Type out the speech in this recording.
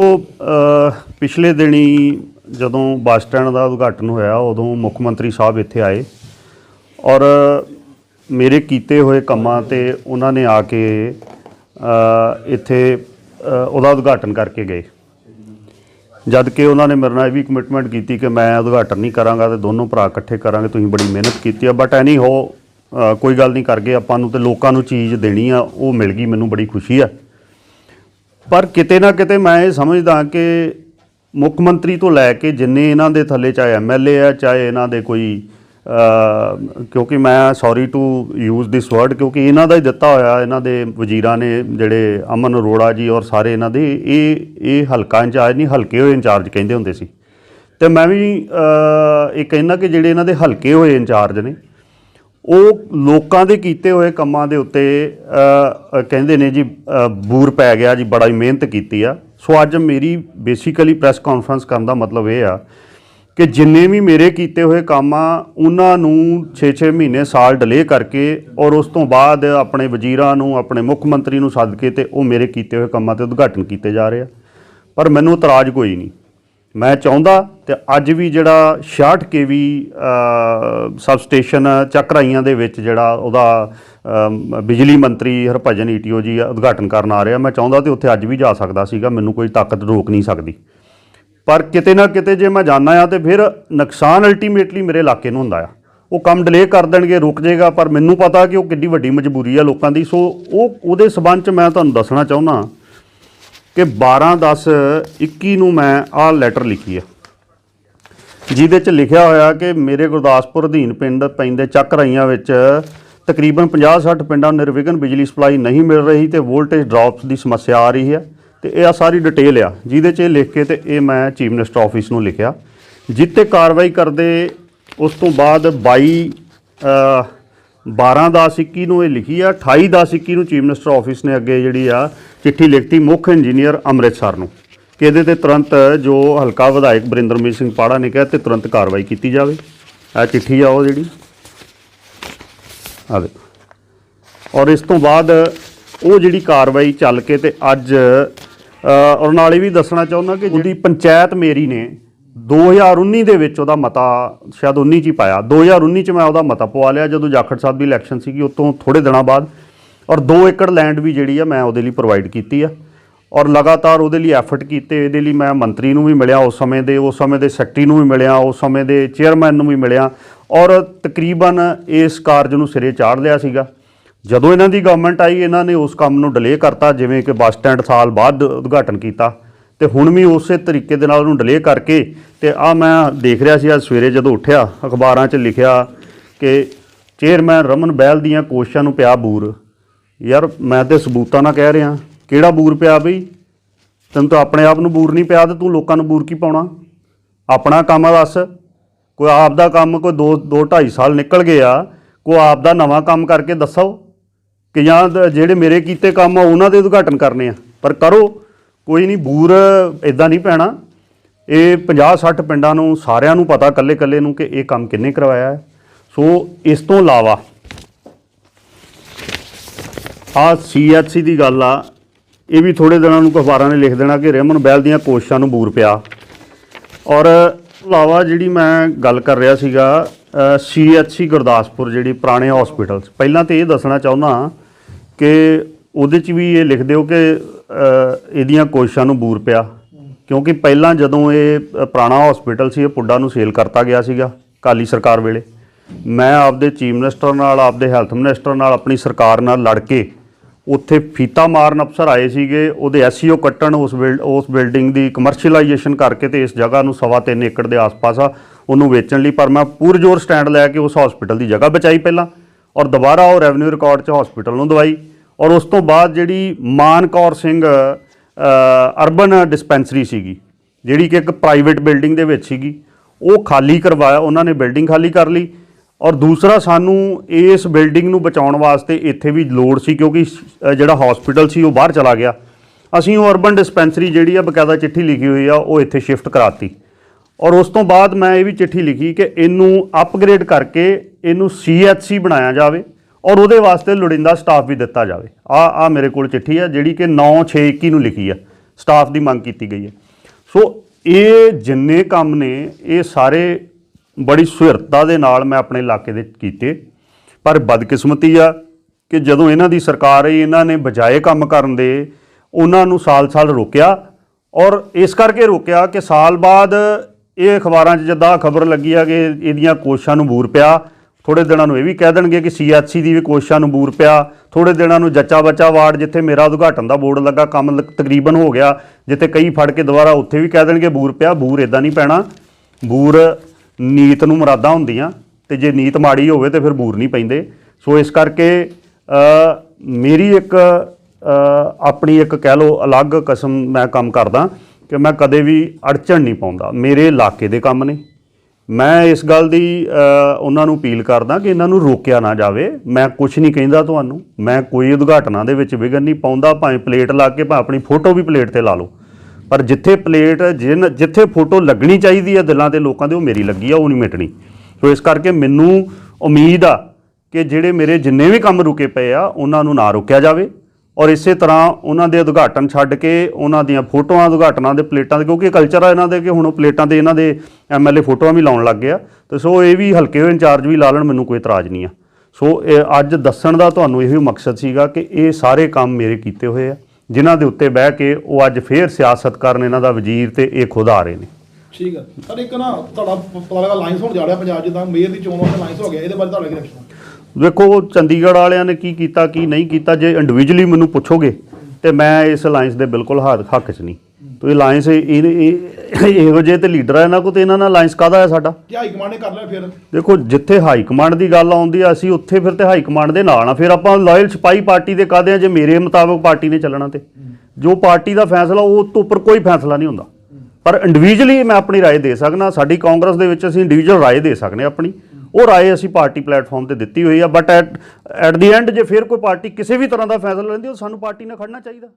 ਉਹ ਪਿਛਲੇ ਦਿਨੀ ਜਦੋਂ ਬੱਸ ਸਟੈਂਡ ਦਾ ਉਦਘਾਟਨ ਹੋਇਆ, ਉਦੋਂ ਮੁੱਖ ਮੰਤਰੀ ਸਾਹਿਬ ਇੱਥੇ ਆਏ ਔਰ ਮੇਰੇ ਕੀਤੇ ਹੋਏ ਕੰਮਾਂ ਤੇ ਉਹਨਾਂ ਨੇ ਆ ਕੇ ਇੱਥੇ ਉਹਦਾ ਉਦਘਾਟਨ ਕਰਕੇ ਗਏ। ਜਦ ਕਿ ਉਹਨਾਂ ਨੇ ਮੇਰੇ ਨਾਲ ਇਹ ਵੀ ਕਮਿਟਮੈਂਟ ਕੀਤੀ ਕਿ ਮੈਂ ਉਦਘਾਟਨ ਨਹੀਂ ਕਰਾਂਗਾ ਤੇ ਦੋਨੋਂ ਭਰਾ ਇਕੱਠੇ ਕਰਾਂਗੇ, ਤੁਸੀਂ ਬੜੀ ਮਿਹਨਤ ਕੀਤੀ ਆ। ਬਟ ਐਨੀ ਹੋ ਕੋਈ ਗੱਲ ਨਹੀਂ ਕਰ ਗਏ ਆਪਾਂ ਨੂੰ ਤੇ ਲੋਕਾਂ ਨੂੰ ਚੀਜ਼ ਦੇਣੀ ਆ, ਉਹ ਮਿਲ ਗਈ, ਮੈਨੂੰ ਬੜੀ ਖੁਸ਼ੀ ਆ। ਪਰ ਕਿਤੇ ਨਾ ਕਿਤੇ ਮੈਂ ਇਹ ਸਮਝਦਾ ਕਿ ਮੁੱਖ ਮੰਤਰੀ ਤੋਂ ਲੈ ਕੇ ਜਿੰਨੇ ਇਹਨਾਂ ਦੇ ਥੱਲੇ ਚਾਹੇ ਐਮਐਲਏ ਆ, ਚਾਹੇ ਇਹਨਾਂ ਦੇ ਕੋਈ ਕਿਉਂਕਿ ਮੈਂ sorry to use this word ਕਿਉਂਕਿ ਇਹਨਾਂ ਦਾ ਹੀ ਦਿੱਤਾ ਹੋਇਆ, ਇਹਨਾਂ ਦੇ ਵਜ਼ੀਰਾਂ ਨੇ ਜਿਹੜੇ ਅਮਨ ਅਰੋੜਾ ਜੀ ਔਰ ਸਾਰੇ ਇਹਨਾਂ ਦੇ, ਇਹ ਇਹ ਹਲਕਾ ਇੰਚਾਰਜ ਨਹੀਂ, ਹਲਕੇ ਹੋਏ ਇੰਚਾਰਜ ਕਹਿੰਦੇ ਹੁੰਦੇ ਸੀ। ਤੇ ਮੈਂ ਵੀ ਇਹ ਕਹਿੰਦਾ ਕਿ ਜਿਹੜੇ ਇਹਨਾਂ ਦੇ ਹਲਕੇ ਹੋਏ ਇੰਚਾਰਜ ਨੇ ਉਹ ਲੋਕਾਂ ਦੇ ਕੀਤੇ ਹੋਏ ਕੰਮਾਂ ਦੇ ਉੱਤੇ ਕਹਿੰਦੇ ਨੇ ਜੀ ਬੂਰ ਪੈ ਗਿਆ ਜੀ, ਬੜਾ ਹੀ ਮਿਹਨਤ ਕੀਤੀ ਆ। ਸੋ ਅੱਜ ਮੇਰੀ ਬੇਸਿਕਲੀ ਪ੍ਰੈਸ ਕਾਨਫਰੰਸ ਕਰਨ ਦਾ ਮਤਲਬ ਇਹ ਆ ਕਿ ਜਿੰਨੇ ਵੀ ਮੇਰੇ ਕੀਤੇ ਹੋਏ ਕੰਮ ਆ, ਉਹਨਾਂ ਨੂੰ 6-6 ਮਹੀਨੇ ਸਾਲ ਡਿਲੇ ਕਰਕੇ ਔਰ ਉਸ ਤੋਂ ਬਾਅਦ ਆਪਣੇ ਵਜ਼ੀਰਾਂ ਨੂੰ, ਆਪਣੇ ਮੁੱਖ ਮੰਤਰੀ ਨੂੰ ਸੱਦ ਕੇ ਤੇ ਉਹ ਮੇਰੇ ਕੀਤੇ ਹੋਏ ਕੰਮਾਂ ਤੇ ਉਦਘਾਟਨ ਕੀਤੇ ਜਾ ਰਹੇ ਆ। ਪਰ ਮੈਨੂੰ ਇਤਰਾਜ਼ ਕੋਈ ਨਹੀਂ। ਮੈਂ ਚਾਹੁੰਦਾ ਤੇ ਅੱਜ ਵੀ ਜਿਹੜਾ 66 ਕੇਵੀ ਸਬ ਸਟੇਸ਼ਨ ਚੱਕਰਾਈਆਂ ਦੇ ਵਿੱਚ ਜਿਹੜਾ ਉਹਦਾ ਬਿਜਲੀ ਮੰਤਰੀ ਹਰਭਜਨ ਈਟੀਓ ਜੀ ਉਦਘਾਟਨ ਕਰਨ ਆ ਰਿਹਾ, ਮੈਂ ਚਾਹੁੰਦਾ ਤੇ ਉੱਥੇ ਅੱਜ ਵੀ ਜਾ ਸਕਦਾ ਸੀਗਾ, ਮੈਨੂੰ ਕੋਈ ਤਾਕਤ ਰੋਕ ਨਹੀਂ ਸਕਦੀ। ਪਰ ਕਿਤੇ ਨਾ ਕਿਤੇ ਜੇ ਮੈਂ ਜਾਣਾ ਆ ਤੇ ਫਿਰ ਨੁਕਸਾਨ ਅਲਟੀਮੇਟਲੀ ਮੇਰੇ ਇਲਾਕੇ ਨੂੰ ਹੁੰਦਾ ਆ। ਉਹ ਕੰਮ ਡਿਲੇ ਕਰ ਦੇਣਗੇ, ਰੁਕ ਜਾਏਗਾ, ਪਰ ਮੈਨੂੰ ਪਤਾ ਕਿ ਉਹ ਕਿੰਨੀ ਵੱਡੀ ਮਜਬੂਰੀ ਆ ਲੋਕਾਂ ਦੀ। ਸੋ ਉਹ, ਉਹਦੇ ਸਬੰਧ ਚ ਮੈਂ ਤੁਹਾਨੂੰ ਦੱਸਣਾ ਚਾਹੁੰਦਾ ਕਿ 12 10 21 ਨੂੰ ਮੈਂ ਆਹ ਲੈਟਰ ਲਿਖੀ ਆ ਜਿਹਦੇ ਚ ਲਿਖਿਆ ਹੋਇਆ ਕਿ ਮੇਰੇ ਗੁਰਦਾਸਪੁਰ ਅਧੀਨ ਪਿੰਡ ਪੈਂਦੇ ਚੱਕ ਰਾਈਆਂ ਵਿੱਚ ਤਕਰੀਬਨ 50-60 ਪਿੰਡਾਂ ਨੂੰ ਨਿਰਵਿਘਨ ਬਿਜਲੀ ਸਪਲਾਈ ਨਹੀਂ ਮਿਲ ਰਹੀ ਤੇ ਵੋਲਟੇਜ ਡ੍ਰੌਪਸ ਦੀ ਸਮੱਸਿਆ ਆ ਰਹੀ ਹੈ ਤੇ ਇਹ ਆ ਸਾਰੀ ਡਿਟੇਲ ਆ। ਜਿਹਦੇ ਚ ਇਹ ਲਿਖ ਕੇ ਤੇ ਇਹ ਮੈਂ ਚੀਫ ਮਿਨਿਸਟਰ ਆਫਿਸ ਨੂੰ ਲਿਖਿਆ। ਜਿੱਤੇ ਕਾਰਵਾਈ ਕਰਦੇ ਉਸ ਤੋਂ ਬਾਅਦ 22 ਅ, 12 10 21 ਨੂੰ ਇਹ ਲਿਖੀ ਆ 28 10 21 ਨੂੰ ਚੀਫ ਮਿਨਿਸਟਰ ਆਫਿਸ ਨੇ ਅੱਗੇ ਜਿਹੜੀ ਆ ਚਿੱਠੀ ਲਿਖਤੀ ਮੁੱਖ ਇੰਜੀਨੀਅਰ ਅੰਮ੍ਰਿਤਸਰ ਨੂੰ। ਕਿ ਇਹਦੇ ਤੇ ਤੁਰੰਤ ਜੋ ਹਲਕਾ ਵਿਧਾਇਕ ਬਰਿੰਦਰਮੀਤ ਸਿੰਘ ਪਾੜਾ ਨੇ ਕਿਹਾ ਤੇ ਤੁਰੰਤ ਕਾਰਵਾਈ ਕੀਤੀ ਜਾਵੇ। ਇਹ ਚਿੱਠੀ ਆ ਉਹ ਜਿਹੜੀ। ਆ ਦੇਖੋ। ਔਰ ਇਸ ਤੋਂ ਬਾਅਦ ਉਹ ਜਿਹੜੀ ਕਾਰਵਾਈ ਚੱਲ ਕੇ ਤੇ ਅੱਜ ਔਰ ਨਾਲੇ ਵੀ ਦੱਸਣਾ ਚਾਹੁੰਦਾ ਕਿ ਜਿਹੜੀ ਪੰਚਾਇਤ ਮੇਰੀ ਨੇ 2019 ਦੇ ਵਿੱਚ ਉਹਦਾ ਮਤਾ ਸ਼ਾਇਦ 19 ਚ ਹੀ ਪਾਇਆ। 2019 ਚ ਮੈਂ ਉਹਦਾ ਮਤਾ ਪਵਾ ਲਿਆ ਜਦੋਂ ਜਾਖੜ ਸਾਹਿਬ ਦੀ ਇਲੈਕਸ਼ਨ ਸੀਗੀ ਉਸ ਤੋਂ ਥੋੜੇ ਦਿਨਾਂ ਬਾਅਦ। ਔਰ 2 ਏਕੜ ਲੈਂਡ ਵੀ ਜਿਹੜੀ ਆ ਮੈਂ ਉਹਦੇ ਲਈ ਪ੍ਰੋਵਾਈਡ ਕੀਤੀ ਆ। ਔਰ ਲਗਾਤਾਰ ਉਹਦੇ ਲਈ ਐਫਰਟ ਕੀਤੇ, ਇਹਦੇ ਲਈ ਮੈਂ ਮੰਤਰੀ ਨੂੰ ਵੀ ਮਿਲਿਆ ਉਸ ਸਮੇਂ ਦੇ, ਉਸ ਸਮੇਂ ਦੇ ਸੈਕਟਰੀ ਨੂੰ ਵੀ ਮਿਲਿਆ, ਉਸ ਸਮੇਂ ਦੇ ਚੇਅਰਮੈਨ ਨੂੰ ਵੀ ਮਿਲਿਆ। ਔਰ ਤਕਰੀਬਨ ਇਸ ਕਾਰਜ ਨੂੰ ਸਿਰੇ ਚਾੜ ਲਿਆ ਸੀਗਾ। ਜਦੋਂ ਇਹਨਾਂ ਦੀ ਗਵਰਨਮੈਂਟ ਆਈ, ਇਹਨਾਂ ਨੇ ਉਸ ਕੰਮ ਨੂੰ ਡਿਲੇ ਕਰਤਾ, ਜਿਵੇਂ ਕਿ ਬੱਸ ਸਟੈਂਡ ਸਾਲ ਬਾਅਦ ਉਦਘਾਟਨ ਕੀਤਾ। ਤੇ ਹੁਣ ਵੀ ਉਸੇ ਤਰੀਕੇ ਦੇ ਨਾਲ ਉਹਨੂੰ ਡਿਲੇ ਕਰਕੇ ਤੇ ਆ ਮੈਂ ਦੇਖ ਰਿਹਾ ਸੀ, ਅੱਜ ਸਵੇਰੇ ਜਦੋਂ ਉੱਠਿਆ, ਅਖਬਾਰਾਂ 'ਚ ਲਿਖਿਆ ਕਿ ਚੇਅਰਮੈਨ ਰਮਨ ਬਹਿਲ ਦੀਆਂ ਕੋਸ਼ਿਸ਼ਾਂ ਨੂੰ ਪਿਆ ਬੂਰ। ਯਾਰ ਮੈਂ ਤੇ ਸਬੂਤਾਂ ਨਾਲ ਕਹਿ ਰਿਹਾ, ਕਿਹੜਾ ਬੂਰ ਪਿਆ ਬਈ? ਤੈਨੂੰ ਤਾਂ ਆਪਣੇ ਆਪ ਨੂੰ ਬੂਰ ਨਹੀਂ ਪਿਆ ਤੇ ਤੂੰ ਲੋਕਾਂ ਨੂੰ ਬੂਰ ਕੀ ਪਾਉਣਾ? ਆਪਣਾ ਕੰਮ ਦੱਸ। ਕੋਈ ਆਪ ਦਾ ਕੰਮ ਕੋਈ 2 2 2.5 ਸਾਲ ਨਿਕਲ ਗਏ ਆ, ਕੋਈ ਆਪ ਦਾ ਨਵਾਂ ਕੰਮ ਕਰਕੇ ਦੱਸੋ ਕਿ ਜਾਂ ਜਿਹੜੇ ਮੇਰੇ ਕੀਤੇ ਕੰਮ ਆ, ਉਹਨਾਂ ਦੇ ਉਦਘਾਟਨ ਕਰਨੇ ਆ। ਪਰ ਕਰੋ ਕੋਈ ਨਹੀਂ, ਬੂਰ ਇਦਾਂ ਨਹੀਂ ਪੈਣਾ। ਇਹ 50 60 ਪਿੰਡਾਂ ਨੂੰ, ਸਾਰਿਆਂ ਨੂੰ ਪਤਾ ਕੱਲੇ ਕੱਲੇ ਨੂੰ ਕਿ ਇਹ ਕੰਮ ਕਿੰਨੇ ਕਰਵਾਇਆ ਹੈ। ਸੋ, ਇਸ ਤੋਂ ਇਲਾਵਾ ਆ ਸੀਐਚਸੀ ਦੀ ਗੱਲ ਆ। ਇਹ ਵੀ ਥੋੜੇ ਦਿਨਾਂ ਨੂੰ ਅਖਬਾਰਾਂ ਨੇ ਲਿਖ ਦੇਣਾ ਕਿ ਰੇਮਨ ਬੈਲ ਦੀਆਂ ਕੋਸ਼ਿਸ਼ਾਂ ਨੂੰ ਬੂਰ ਪਿਆ। ਔਰ ਇਲਾਵਾ ਜਿਹੜੀ ਮੈਂ ਗੱਲ ਕਰ ਰਿਹਾ ਸੀਗਾ ਸੀਐਚਸੀ ਗੁਰਦਾਸਪੁਰ ਜਿਹੜੀ ਪੁਰਾਣੇ ਹਸਪੀਟਲਸ ਪਹਿਲਾਂ ਤੇ ਇਹ ਦੱਸਣਾ ਚਾਹੁੰਦਾ ਕਿ ਉਹਦੇ 'ਚ ਵੀ ਇਹ ਲਿਖ ਦਿਓ ਕਿ ਇਹਦੀਆਂ ਕੋਸ਼ਿਸ਼ਾਂ ਨੂੰ ਬੂਰ ਪਿਆ। ਕਿਉਂਕਿ ਪਹਿਲਾਂ ਜਦੋਂ ਇਹ ਪੁਰਾਣਾ ਹਸਪੀਟਲ ਸੀ, ਇਹ ਪੁੱਡਾ ਨੂੰ ਸੇਲ ਕਰਤਾ ਗਿਆ ਸੀਗਾ ਕਾਲੀ ਸਰਕਾਰ ਵੇਲੇ। ਮੈਂ ਆਪਦੇ ਚੀਫ ਮਿਨਿਸਟਰ ਨਾਲ, ਆਪਦੇ ਹੈਲਥ ਮਿਨਿਸਟਰ ਨਾਲ, ਆਪਣੀ ਸਰਕਾਰ ਨਾਲ ਲੜ ਕੇ ਉੱਥੇ ਫੀਤਾ ਮਾਰਨ ਅਫਸਰ ਆਏ ਸੀਗੇ। ਉਹਦੇ ਐਸਈਓ ਕੱਟਣ ਉਸ ਬਿਲ- ਉਸ ਬਿਲਡਿੰਗ ਦੀ ਕਮਰਸ਼ੀਅਲਾਈਜੇਸ਼ਨ ਕਰਕੇ ਤੇ ਇਸ ਜਗ੍ਹਾ ਨੂੰ ਸਵਾ ਤਿੰਨ ਏਕੜ ਦੇ ਆਸ-ਪਾਸ ਆ, ਉਹਨੂੰ ਵੇਚਣ ਲਈ। ਪਰ ਮੈਂ ਪੂਰਜੋਰ ਸਟੈਂਡ ਲੈ ਕੇ ਉਸ ਹਸਪੀਟਲ ਦੀ ਜਗ੍ਹਾ ਬਚਾਈ ਪਹਿਲਾਂ ਔਰ ਦੁਬਾਰਾ ਉਹ ਰੈਵਨਿਊ ਰਿਕਾਰਡ 'ਚ ਹਸਪੀਟਲ ਨੂੰ ਦਵਾਈ। ਔਰ ਉਸ ਤੋਂ ਬਾਅਦ ਜਿਹੜੀ ਮਾਨਕੌਰ ਸਿੰਘ ਅਰਬਨ ਡਿਸਪੈਂਸਰੀ ਸੀਗੀ, ਜਿਹੜੀ ਕਿ ਇੱਕ ਪ੍ਰਾਈਵੇਟ ਬਿਲਡਿੰਗ ਦੇ ਵਿੱਚ ਸੀਗੀ, ਉਹ ਖਾਲੀ ਕਰਵਾਇਆ, ਉਹਨਾਂ ਨੇ ਬਿਲਡਿੰਗ ਖਾਲੀ ਕਰ ਲਈ। ਔਰ ਦੂਸਰਾ, ਸਾਨੂੰ ਇਸ ਬਿਲਡਿੰਗ ਨੂੰ ਬਚਾਉਣ ਵਾਸਤੇ ਇੱਥੇ ਵੀ ਲੋੜ ਸੀ, ਕਿਉਂਕਿ ਜਿਹੜਾ ਹਸਪੀਟਲ ਸੀ, ਉਹ ਬਾਹਰ ਚਲਾ ਗਿਆ। ਅਸੀਂ ਉਹ ਅਰਬਨ ਡਿਸਪੈਂਸਰੀ ਜਿਹੜੀ ਆ, ਬਕਾਇਦਾ ਚਿੱਠੀ ਲਿਖੀ ਹੋਈ ਆ, ਉਹ ਇੱਥੇ ਸ਼ਿਫਟ ਕਰਾਤੀ। ਔਰ ਉਸ ਤੋਂ ਬਾਅਦ ਮੈਂ ਇਹ ਵੀ ਚਿੱਠੀ ਲਿਖੀ ਕਿ ਇਹਨੂੰ ਅਪਗ੍ਰੇਡ ਕਰਕੇ ਇਹਨੂੰ ਸੀਐਚਸੀ ਬਣਾਇਆ ਜਾਵੇ। ਔਰ ਉਹਦੇ ਵਾਸਤੇ ਲੋੜੀਂਦਾ ਸਟਾਫ ਵੀ ਦਿੱਤਾ ਜਾਵੇ। ਆ ਆ ਮੇਰੇ ਕੋਲ ਚਿੱਠੀ ਆ ਜਿਹੜੀ ਕਿ 9/6/21 ਨੂੰ ਲਿਖੀ ਆ ਸਟਾਫ ਦੀ ਮੰਗ ਕੀਤੀ ਗਈ ਹੈ। ਸੋ ਇਹ ਜਿੰਨੇ ਕੰਮ ਨੇ, ਇਹ ਸਾਰੇ ਬੜੀ ਸੁਹਿਰਦਤਾ ਦੇ ਨਾਲ ਮੈਂ ਆਪਣੇ ਇਲਾਕੇ ਦੇ ਕੀਤੇ। ਪਰ ਬਦਕਿਸਮਤੀ ਆ ਕਿ ਜਦੋਂ ਇਹਨਾਂ ਦੀ ਸਰਕਾਰ ਆਈ, ਇਹਨਾਂ ਨੇ ਬਜਾਏ ਕੰਮ ਕਰਨ ਦੇ, ਉਹਨਾਂ ਨੂੰ ਸਾਲ-ਸਾਲ ਰੋਕਿਆ। ਔਰ ਇਸ ਕਰਕੇ ਰੋਕਿਆ ਕਿ ਸਾਲ ਬਾਅਦ ਇਹ ਅਖਬਾਰਾਂ 'ਚ ਜਦਾਂ ਖਬਰ ਲੱਗੀ ਆ ਕਿ ਇਹਦੀਆਂ ਕੋਸ਼ਿਸ਼ਾਂ ਨੂੰ ਬੂਰ ਪਿਆ ਥੋੜੇ ਦਿਨਾਂ ਨੂੰ ਇਹ ਵੀ ਕਹਿ ਦੇਣਗੇ ਕਿ ਸੀਐਚਸੀ ਦੀ ਵੀ ਕੋਸ਼ਿਸ਼ਾਂ ਨੂੰ ਬੂਰ ਪਿਆ। ਥੋੜੇ ਦਿਨਾਂ ਨੂੰ ਜੱਚਾ ਬੱਚਾ ਵਾਰਡ ਜਿੱਥੇ ਮੇਰਾ ਉਦਘਾਟਨ ਦਾ ਬੋਰਡ ਲੱਗਾ, ਕੰਮ ਲ- ਤਕਰੀਬਨ ਹੋ ਗਿਆ, ਜਿੱਥੇ ਕਈ ਫੜ ਕੇ ਦੁਬਾਰਾ ਉੱਥੇ ਵੀ ਕਹਿ ਦੇਣਗੇ ਬੂਰ ਪਿਆ। ਬੂਰ ਇਦਾਂ ਨਹੀਂ ਪੈਣਾ। ਬੂਰ ਨੀਤ ਨੂੰ ਮੁਰਾਦਾਂ ਹੁੰਦੀਆਂ ਤੇ ਜੇ ਨੀਤ ਮਾੜੀ ਹੋਵੇ ਤੇ ਫਿਰ ਬੂਰ ਨਹੀਂ ਪੈਂਦੇ। ਸੋ ਇਸ ਕਰਕੇ ਮੇਰੀ ਇੱਕ ਆਪਣੀ ਇੱਕ ਕਹਿ ਲਓ ਅਲੱਗ ਕਸਮ ਮੈਂ ਕੰਮ ਕਰਦਾ ਕਿ ਮੈਂ ਕਦੇ ਵੀ ਅੜਚਣ ਨਹੀਂ ਪਾਉਂਦਾ। ਮੇਰੇ ਇਲਾਕੇ ਦੇ ਕੰਮ ਨੇ। ਮੈਂ ਇਸ ਗੱਲ ਦੀ ਉਹਨਾਂ ਨੂੰ ਅਪੀਲ ਕਰਦਾ ਕਿ ਇਹਨਾਂ ਨੂੰ ਰੋਕਿਆ ਨਾ ਜਾਵੇ। ਮੈਂ ਕੁਝ ਨਹੀਂ ਕਹਿੰਦਾ ਤੁਹਾਨੂੰ। ਮੈਂ ਕੋਈ ਉਦਘਾਟਨਾਂ ਦੇ ਵਿੱਚ ਵਿਘਨ ਨਹੀਂ ਪਾਉਂਦਾ। ਭਾਵੇਂ ਪਲੇਟ ਲਾ ਕੇ, ਭਾਵੇਂ ਆਪਣੀ ਫੋਟੋ ਵੀ ਪਲੇਟ ਤੇ ਲਾ ਲਓ। ਪਰ ਜਿੱਥੇ ਪਲੇਟ, ਜਿਨ, ਜਿੱਥੇ ਫੋਟੋ ਲੱਗਣੀ ਚਾਹੀਦੀ ਹੈ ਦਿਲਾਂ ਦੇ ਲੋਕਾਂ ਦੇ, ਉਹ ਮੇਰੀ ਲੱਗੀ ਆ, ਉਹ ਨਹੀਂ ਮਿਟਣੀ। ਸੋ ਇਸ ਕਰਕੇ ਮੈਨੂੰ ਉਮੀਦ ਆ ਕਿ ਜਿਹੜੇ ਮੇਰੇ ਜਿੰਨੇ ਵੀ ਕੰਮ ਰੁਕੇ ਪਏ ਆ, ਉਹਨਾਂ ਨੂੰ ਨਾ ਰੋਕਿਆ ਜਾਵੇ। ਔਰ ਇਸੇ ਤਰ੍ਹਾਂ ਉਹਨਾਂ ਦੇ ਉਦਘਾਟਨ ਛੱਡ ਕੇ ਉਹਨਾਂ ਦੀਆਂ ਫੋਟੋਆਂ, ਉਦਘਾਟਨਾਂ ਦੇ ਪਲੇਟਾਂ ਦੇ, ਕਿਉਂਕਿ ਕਲਚਰ ਆ ਇਹਨਾਂ ਦੇ ਕਿ ਹੁਣ ਉਹ ਪਲੇਟਾਂ ਦੇ ਇਹਨਾਂ ਦੇ ਐਮਐਲਏ ਫੋਟੋਆਂ ਵੀ ਲਾਉਣ ਲੱਗ ਗਿਆ ਤੇ ਸੋ ਇਹ ਵੀ ਹਲਕੇ ਹੋਏ ਇੰਚਾਰਜ ਵੀ ਲਾ ਲੈਣ, ਮੈਨੂੰ ਕੋਈ ਇਤਰਾਜ਼ ਨਹੀਂ ਆ। ਸੋ ਇਹ ਅੱਜ ਦੱਸਣ ਦਾ ਤੁਹਾਨੂੰ ਇਹੋ ਮਕਸਦ ਸੀਗਾ ਕਿ ਇਹ ਸਾਰੇ ਕੰਮ ਮੇਰੇ ਕੀਤੇ ਹੋਏ ਆ, ਜਿਨ੍ਹਾਂ ਦੇ ਉੱਤੇ ਬਹਿ ਕੇ ਉਹ ਅੱਜ ਫੇਰ ਸਿਆਸਤ ਕਰਨ ਇਹਨਾਂ ਦਾ ਵਜ਼ੀਰ ਤੇ ਇਹ ਖੁਦ ਆ ਰਹੇ ਨੇ। ਠੀਕ ਹੈ ਸਰ, ਇੱਕ ਨਾ ਤੁਹਾਡਾ ਪਤਾ ਲੱਗਾ ਲਾਈਨਸ ਹੋਣ ਜਾ ਰਿਹਾ ਪੰਜਾਬ ਜਿੱਦਾਂ ਮੇਅਰ ਦੀ ਚੋਣ ਵਾਸਤੇ ਲਾਈਨਸ ਹੋ ਗਿਆ ਇਹਦੇ ਬਾਰੇ ਤੁਹਾਡਾ ਕੀ ਰਿਐਕਸ਼ਨ ਵੇਖੋ ਚੰਡੀਗੜ੍ਹ ਵਾਲਿਆਂ ਨੇ ਕੀ ਕੀਤਾ ਕੀ ਨਹੀਂ ਕੀਤਾ ਜੇ ਇੰਡੀਵਿਜੂਅਲੀ ਮੈਨੂੰ ਪੁੱਛੋਗੇ ਤੇ ਮੈਂ ਇਸ ਅਲਾਈਅੰਸ ਦੇ ਬਿਲਕੁਲ ਹੱਕ ਹੱਕ 'ਚ ਨਹੀਂ ਤੇ ਅਲਾਈਅੰਸ ਇਹ ਇਹ- ਇਹੋ ਜਿਹੇ ਤੇ ਲੀਡਰ ਆ ਇਹਨਾਂ ਕੋ ਤੇ ਇਹਨਾਂ ਨਾਲ ਅਲਾਈਅੰਸ ਕਾਹਦਾ ਹੈ ਸਾਡਾ ਕੀ ਹਾਈ ਕਮਾਂਡ ਨੇ ਕਰ ਲਿਆ ਫਿਰ ਦੇਖੋ ਜਿੱਥੇ ਹਾਈ ਕਮਾਂਡ ਦੀ ਗੱਲ ਆਉਂਦੀ ਆ ਅਸੀਂ ਉੱਥੇ ਫਿਰ ਤੇ ਹਾਈ ਕਮਾਂਡ ਦੇ ਨਾਲ ਆ ਫਿਰ ਆਪਾਂ ਲਾਇਲ ਸਿਪਾਹੀ ਪਾਰਟੀ ਦੇ ਕਾਹਦੇ ਆ ਜੇ ਮੇਰੇ ਮੁਤਾਬਕ ਪਾਰਟੀ ਨੇ ਚੱਲਣਾ ਤੇ ਜੋ ਪਾਰਟੀ ਦਾ ਫੈਸਲਾ ਉਹ ਤੋਂ ਉੱਪਰ ਕੋਈ ਫੈਸਲਾ ਨਹੀਂ ਹੁੰਦਾ ਪਰ ਇੰਡੀਵਿਜੂਅਲੀ ਮੈਂ ਆਪਣੀ رائے ਦੇ ਸਕਦਾ ਸਾਡੀ ਕਾਂਗਰਸ ਦੇ ਵਿੱਚ ਅਸੀਂ ਇੰਡੀਵਿਜੂਅਲ رائے ਦੇ ਸਕਨੇ ਆਪਣੀ ਉਹ ਰਾਏ ਅਸੀਂ ਪਾਰਟੀ ਪਲੇਟਫਾਰਮ ਤੇ ਦਿੱਤੀ ਹੋਈ ਆ but at at the end ਜੇ ਫਿਰ ਕੋਈ ਪਾਰਟੀ ਕਿਸੇ ਵੀ ਤਰ੍ਹਾਂ ਦਾ ਫੈਸਲਾ ਲੈਂਦੀ ਉਹ ਸਾਨੂੰ ਪਾਰਟੀ ਨਾਲ ਖੜਨਾ ਚਾਹੀਦਾ।